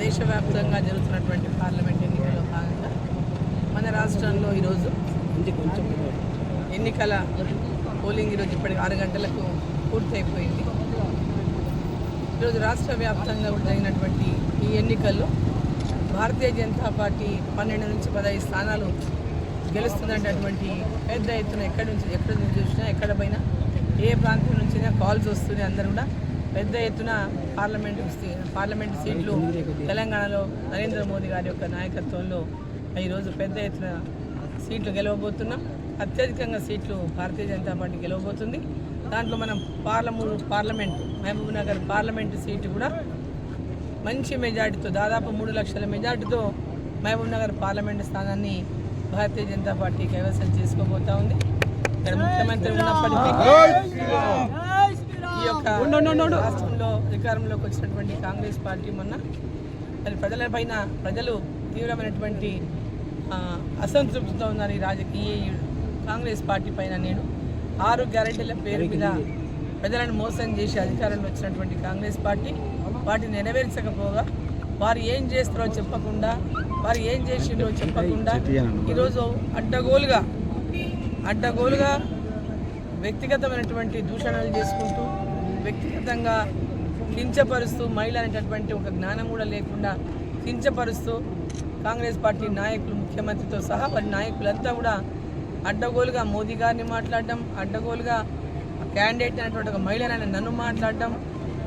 దేశవ్యాప్తంగా జరుగుతున్నటువంటి పార్లమెంట్ ఎన్నికల్లో భాగంగా మన రాష్ట్రంలో ఈరోజు ఎన్నికల పోలింగ్ ఈరోజు ఇప్పటికి ఆరు గంటలకు పూర్తయిపోయింది. ఈరోజు రాష్ట్ర వ్యాప్తంగా జరిగినటువంటి ఈ ఎన్నికల్లో భారతీయ జనతా పార్టీ పన్నెండు నుంచి పదహైదు స్థానాలు గెలుస్తున్నటువంటి పెద్ద ఎత్తున ఎక్కడి నుంచి ఎక్కడి నుంచి చూసినా ఎక్కడ పోయినా ఏ ప్రాంతం నుంచైనా కాల్స్ వస్తున్నాయి అందరూ కూడా పెద్ద ఎత్తున పార్లమెంటు పార్లమెంటు సీట్లు తెలంగాణలో నరేంద్ర మోదీ గారి యొక్క నాయకత్వంలో ఈరోజు పెద్ద ఎత్తున సీట్లు గెలవబోతున్నాం. అత్యధికంగా సీట్లు భారతీయ జనతా పార్టీ గెలవబోతుంది. దాంట్లో మనం పార్లమూరు parliament Mahbub Nagar parliament seat కూడా మంచి మెజార్టీతో దాదాపు మూడు లక్షల మెజార్టీతో మహబూబ్నగర్ పార్లమెంటు స్థానాన్ని భారతీయ జనతా పార్టీ కైవసం చేసుకోబోతా ఉంది. ఇక్కడ ముఖ్యమంత్రి ఉన్నప్పటికీ రాష్ట్రంలో అధికారంలోకి వచ్చినటువంటి కాంగ్రెస్ పార్టీ మొన్న మరి ప్రజల పైన ప్రజలు తీవ్రమైనటువంటి అసంతృప్తితో ఉన్నారు ఈ రాజకీయ కాంగ్రెస్ పార్టీ పైన. నేను ఆరు గ్యారెంటీల పేరు మీద ప్రజలను మోసం చేసి అధికారంలో వచ్చినటువంటి కాంగ్రెస్ పార్టీ వాటిని నెరవేర్చకపోగా వారు ఏం చేస్తారో చెప్పకుండా వారు ఏం చేసిండ్రో చెప్పకుండా ఈరోజు అడ్డగోలుగా అడ్డగోలుగా వ్యక్తిగతమైనటువంటి దూషణలు చేసుకుంటూ వ్యక్తిగతంగా కించపరుస్తూ మహిళ అనేటటువంటి ఒక జ్ఞానం కూడా లేకుండా కించపరుస్తూ కాంగ్రెస్ పార్టీ నాయకులు ముఖ్యమంత్రితో సహా వారి నాయకులంతా కూడా అడ్డగోలుగా మోదీ గారిని మాట్లాడడం అడ్డగోలుగా క్యాండిడేట్ అనేటువంటి ఒక మహిళనైన నన్ను మాట్లాడడం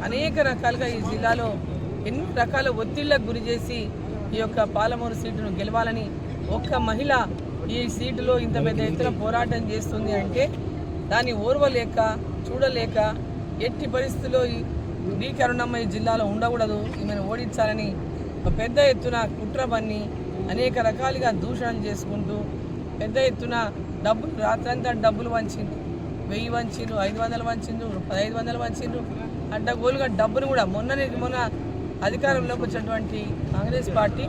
అనేక రకాలుగా ఈ జిల్లాలో ఎన్ని రకాల ఒత్తిళ్ళకు గురి చేసి ఈ యొక్క పాలమూరు సీటును గెలవాలని ఒక్క మహిళ ఈ సీటులో ఇంత పెద్ద ఎత్తున పోరాటం చేస్తుంది అంటే దాన్ని ఓర్వలేక చూడలేక ఎట్టి పరిస్థితుల్లో ఈ డి కరుణమ్మ ఈ జిల్లాలో ఉండకూడదు. ఈమెను ఓడించాలని ఒక పెద్ద ఎత్తున కుట్ర పన్ని అనేక రకాలుగా దూషణలు చేసుకుంటూ పెద్ద ఎత్తున డబ్బులు రాత్రంతా డబ్బులు వంచిండ్రు. వెయ్యి వంచిండ్రు ఐదు వందలు వంచిండ్రు పదహైదు వందలు వంచిండ్రు. అడ్డగోలుగా డబ్బును కూడా మొన్న మొన్న అధికారంలోకి వచ్చినటువంటి కాంగ్రెస్ పార్టీ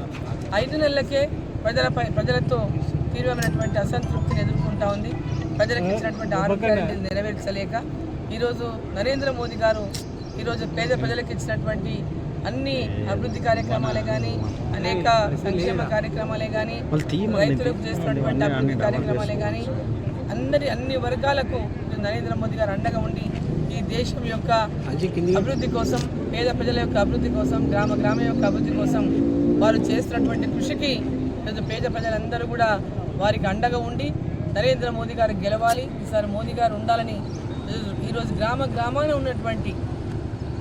ఐదు నెలలకే ప్రజలపై ప్రజలతో తీవ్రమైనటువంటి అసంతృప్తిని ఎదుర్కొంటా ఉంది. ప్రజలకు ఇచ్చినటువంటి ఆరోగ్యాన్ని నెరవేర్చలేక ఈరోజు నరేంద్ర మోదీ గారు ఈరోజు పేద ప్రజలకు ఇచ్చినటువంటి అన్ని అభివృద్ధి కార్యక్రమాలే కానీ అనేక సంక్షేమ కార్యక్రమాలే కానీ రైతులకు చేస్తున్నటువంటి అభివృద్ధి కార్యక్రమాలే కానీ అందరి అన్ని వర్గాలకు నరేంద్ర మోదీ గారు అండగా ఉండి ఈ దేశం యొక్క అభివృద్ధి కోసం పేద ప్రజల యొక్క అభివృద్ధి కోసం గ్రామ గ్రామ యొక్క అభివృద్ధి కోసం వారు చేస్తున్నటువంటి కృషికి పేద ప్రజలందరూ కూడా వారికి అండగా ఉండి నరేంద్ర మోదీ గారు గెలవాలి ఈసారి మోదీ గారు ఉండాలని ఈరోజు- గ్రామ గ్రామాన ఉన్నటువంటి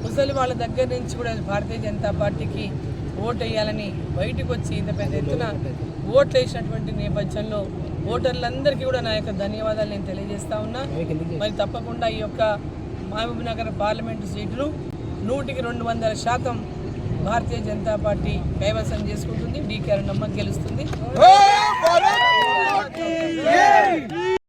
ముసలి వాళ్ళ దగ్గర నుంచి కూడా భారతీయ జనతా పార్టీకి ఓటు వేయాలని బయటకు వచ్చి ఇంత పెద్ద ఎత్తున ఓట్లు వేసినటువంటి నేపథ్యంలో ఓటర్లందరికీ కూడా నా యొక్క ధన్యవాదాలు నేను తెలియజేస్తా ఉన్నా. మరి తప్పకుండా ఈ యొక్క మహబూబ్నగర్ పార్లమెంటు సీటును నూటికి రెండు వందల శాతం భారతీయ జనతా పార్టీ కైవసం చేసుకుంటుంది. డీకే అరుణమ్మ గెలుస్తుంది.